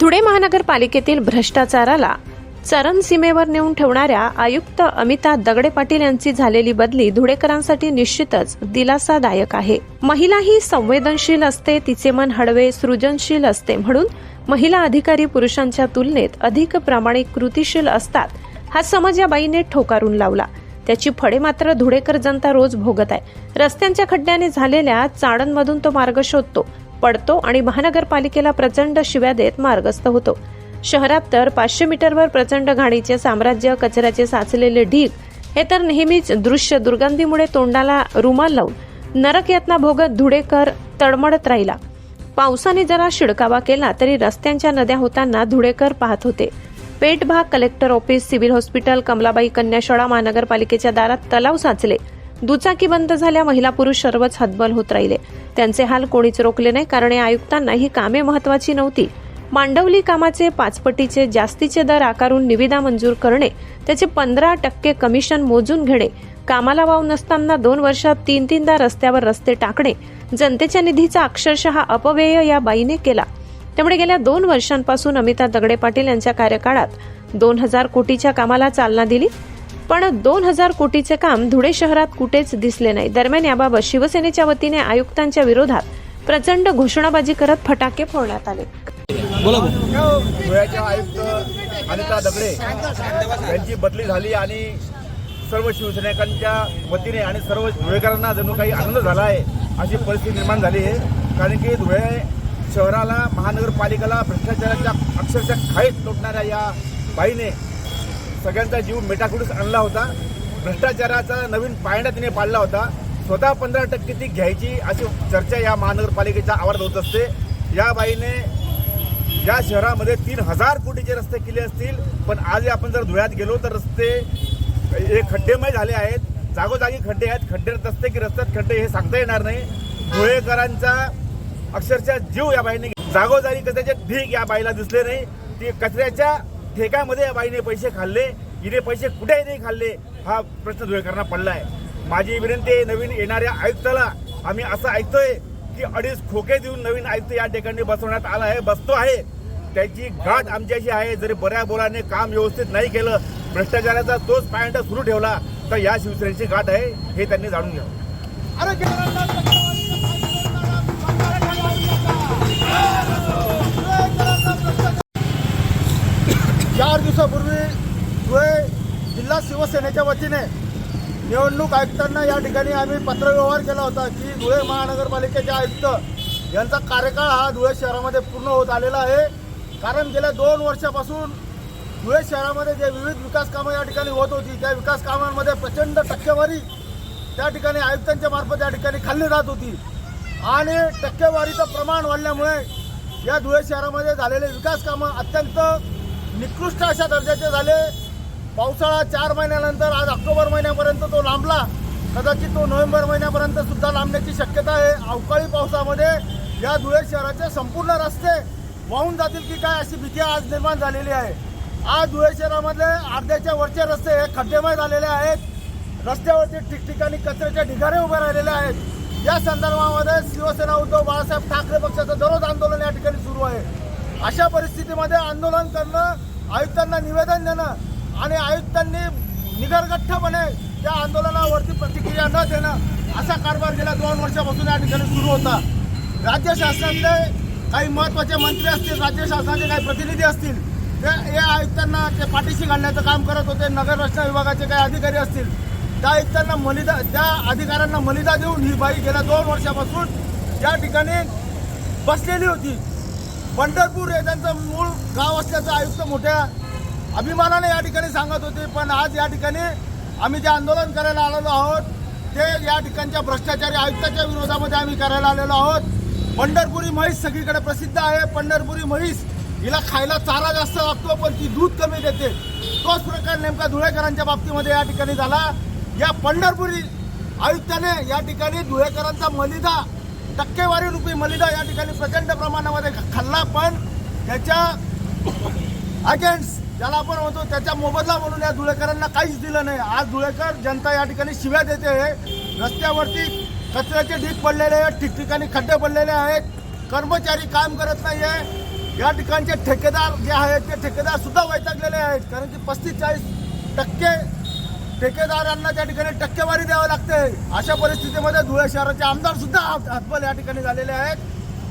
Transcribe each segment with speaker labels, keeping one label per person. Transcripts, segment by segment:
Speaker 1: धुळे महानगरपालिकेतील भ्रष्टाचाराला चरणसीमेवर नेऊन ठेवणाऱ्या आयुक्त अमिता दगडे पाटील यांची झालेली बदली धुळेकरांसाठी निश्चितच दिलासादायक आहे. महिला ही संवेदनशील असते तिचे मन हळवे सृजनशील असते म्हणून महिला अधिकारी पुरुषांच्या तुलनेत अधिक प्रामाणिक कृतीशील असतात हा समज या बाईने ठोकारून लावला. त्याची फळे मात्र धुळेकर जनता रोज भोगत आहे. रस्त्यांच्या खड्ड्याने झालेल्या चाडणमधून तो मार्ग शोधतो. पडतो आणि महानगरपालिकेला प्रचंड शिव्या देत मार्गस्थ होतो. शहरात तर पाचशे मीटरवर प्रचंड घाणीचे साम्राज्य कचऱ्याचे साचलेले ढीग हे तर नेहमीच दृश्य दुर्गंधीमुळे तोंडाला रुमाल लावून नरक यातना भोगत धुळेकर तडमडत राहिला. पावसाने जरा शिडकावा केला तरी रस्त्यांच्या नद्या होताना धुळेकर पाहत होते. पेठभाग collector office civil hospital Kamlabai Kanyashala महानगरपालिकेच्या दारात तलाव साचले. दुचाकी बंद झाल्या महिला पुरुष सर्वच हतबल होत राहिले. त्यांचे हाल कोणीच रोखले नाही कारण या आयुक्तांना ही कामे महत्वाची नव्हती. मांडवली कामाचे पाचपटीचे जास्तीचे दर आकारून निविदा मंजूर करणे त्याचे पंधरा टक्के कमिशन मोजून घेणे कामाला वाव नसताना दोन वर्षात तीन तीनदा रस्त्यावर रस्ते टाकणे जनतेच्या निधीचा अक्षरशः अपव्यय या बाईने केला. त्यामुळे गेल्या दोन वर्षांपासून अमिता दगडे पाटील यांच्या कार्यकाळात दोन हजार कोटीच्या कामाला चालना दिली पण दोन हजार कोटीचे काम धुळे शहरात कुठेच दिसले नाही. दरम्यान याबाबत शिवसेनेच्या वतीने आयुक्तांच्या विरोधात प्रचंड घोषणाबाजी करत फटाके फोडण्यात आले.
Speaker 2: धुळ्याच्या आयुक्त अनिता दगडे यांची बदली झाली आणि सर्व शिवसैनिकांच्या वतीने आणि सर्व धुळेकरांना जणू काही आनंद झाला आहे अशी परिस्थिती निर्माण झाली आहे. कारण की धुळे शहराला महानगरपालिकेला भ्रष्टाचाराच्या अक्षरशः खाईत लोटणाऱ्या या बाईने सगळ्यांचा जीव मेटाकुटीस आणला होता. भ्रष्टाचाराचा नवीन पायंडा तिने पाडला होता. स्वतः पंधरा टक्के ती घ्यायची अशी चर्चा या महानगरपालिकेच्या आवारात होत असते. या बाईने या शहरामध्ये तीन हजार कोटीचे रस्ते केले असतील पण आज आपण जर धुळ्यात गेलो तर रस्ते हे खड्डेमय झाले आहेत. जागोजागी खड्डे आहेत. खड्डे रस्ते की रस्त्यात खड्डे हे सांगता येणार नाही. धुळेकरांचा अक्षरशः जीव या बाईने जागोजागी कचऱ्याचे ढीग या बाईला दिसले नाही. ती कचऱ्याच्या ठेक्यामध्ये या बाईने पैसे खाल्ले हिने पैसे कुठेही नाही खाल्ले हा प्रश्न धुळेकरांना पडला आहे माझी विनंती आहे नवीन येणाऱ्या आयुक्ताला आम्ही असं ऐकतोय की अडीच खोके देऊन नवीन आयुक्त या ठिकाणी बसवण्यात आला आहे बसतो आहे. त्याची गाठ आमच्याशी आहे. जरी बऱ्या बोलाने काम व्यवस्थित नाही केलं भ्रष्टाचाराचा तोच पायंडा सुरू ठेवला तर या शिवसेनेची गाठ आहे हे त्यांनी जाणून घ्यावं.
Speaker 3: दिवसापूर्वी धुळे जिल्हा शिवसेनेच्या वतीने निवडणूक आयुक्तांना या ठिकाणी आम्ही पत्रव्यवहार केला होता की धुळे महानगरपालिकेचे आयुक्त यांचा कार्यकाळ हा धुळे शहरामध्ये पूर्ण होत आलेला आहे. कारण गेल्या दोन वर्षापासून धुळे शहरामध्ये जे विविध विकास कामं या ठिकाणी होत होती त्या विकास कामांमध्ये प्रचंड टक्केवारी त्या ठिकाणी आयुक्तांच्या मार्फत या ठिकाणी खाल्ली जात होती. आणि टक्केवारीचं प्रमाण वाढल्यामुळे या धुळे शहरामध्ये झालेले विकास कामं अत्यंत निकृष्ट अशा दर्जाचे झाले. पावसाळा चार महिन्यानंतर आज ऑक्टोबर महिन्यापर्यंत तो लांबला. कदाचित तो नोव्हेंबर महिन्यापर्यंत सुद्धा लांबण्याची शक्यता आहे. अवकाळी पावसामध्ये या धुळे शहराचे संपूर्ण रस्ते वाहून जातील की काय अशी भीती आज निर्माण झालेली आहे. आज धुळे शहरामध्ये अर्ध्याच्या वरचे रस्ते हे खड्डेमय झालेले आहेत. रस्त्यावरती ठिकठिकाणी कचऱ्याचे ढिगारे उभे राहिलेले आहेत. या संदर्भामध्ये शिवसेना उद्धव बाळासाहेब ठाकरे पक्षाचं दररोज आंदोलन या ठिकाणी सुरू आहे. अशा परिस्थितीमध्ये आंदोलन करणं आयुक्तांना निवेदन देणं आणि आयुक्तांनी निगरगठ्ठपणे त्या आंदोलनावरती प्रतिक्रिया न देणं असा कारभार गेल्या दोन वर्षापासून या ठिकाणी सुरू होता. राज्य शासनातले काही महत्त्वाचे मंत्री असतील राज्य शासनाचे काही प्रतिनिधी असतील ते या आयुक्तांना ते पाठीशी घालण्याचं काम करत होते. नगर रचना विभागाचे काही अधिकारी असतील त्या आयुक्तांना मलिदा त्या अधिकाऱ्यांना मलिदा देऊन ही बाई गेल्या दोन वर्षापासून या ठिकाणी बसलेली होती. पंढरपूर हे त्यांचं मूळ गाव असल्याचं आयुक्त मोठ्या अभिमानाने या ठिकाणी सांगत होते. पण आज या ठिकाणी आम्ही जे आंदोलन करायला आलेलो आहोत ते या ठिकाणच्या भ्रष्टाचारी आयुक्ताच्या विरोधामध्ये आम्ही करायला आलेलो आहोत. पंढरपुरी म्हैस सगळीकडे प्रसिद्ध आहे. पंढरपुरी म्हैस हिला खायला चारा जास्त लागतो पण ती दूध कमी देते. तोच प्रकार नेमका धुळेकरांच्या बाबतीमध्ये या ठिकाणी झाला. या पंढरपुरी आयुक्ताने या ठिकाणी धुळेकरांचा मलिदा टक्केवारी रुपी मलिदा या ठिकाणी प्रचंड प्रमाणामध्ये खाल्ला पण त्याच्या अगेन्स्ट ज्याला आपण म्हणतो त्याच्या मोबदला म्हणून या धुळेकरांना काहीच दिलं नाही. आज धुळेकर जनता या ठिकाणी शिव्या देते आहे. रस्त्यावरती कचऱ्याचे ढीक पडलेले आहेत ठिकठिकाणी खड्डे पडलेले आहेत. कर्मचारी काम करत नाही आहे. या ठिकाणचे ठेकेदार जे आहेत ते ठेकेदार सुद्धा वैतागलेले आहेत. कारण की पस्तीस चाळीस टक्के ठेकेदारांना त्या ठिकाणी टक्केवारी द्यावी लागते. अशा परिस्थितीमध्ये धुळे शहराचे आमदार सुद्धा हातबल या ठिकाणी झालेले आहेत.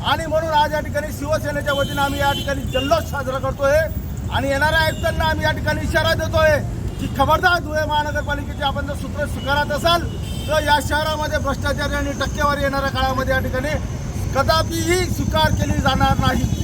Speaker 3: आणि म्हणून आज या ठिकाणी शिवसेनेच्या वतीनं आम्ही या ठिकाणी जल्लोष साजरा करतोय. आणि येणाऱ्या आयुक्तांना आम्ही या ठिकाणी इशारा देतोय की खबरदार धुळे महानगरपालिकेचे आपण जर सूत्र स्वीकारत असाल तर या शहरामध्ये भ्रष्टाचारी आणि टक्केवारी येणाऱ्या काळामध्ये या ठिकाणी कदापिही स्वीकार केली जाणार नाही.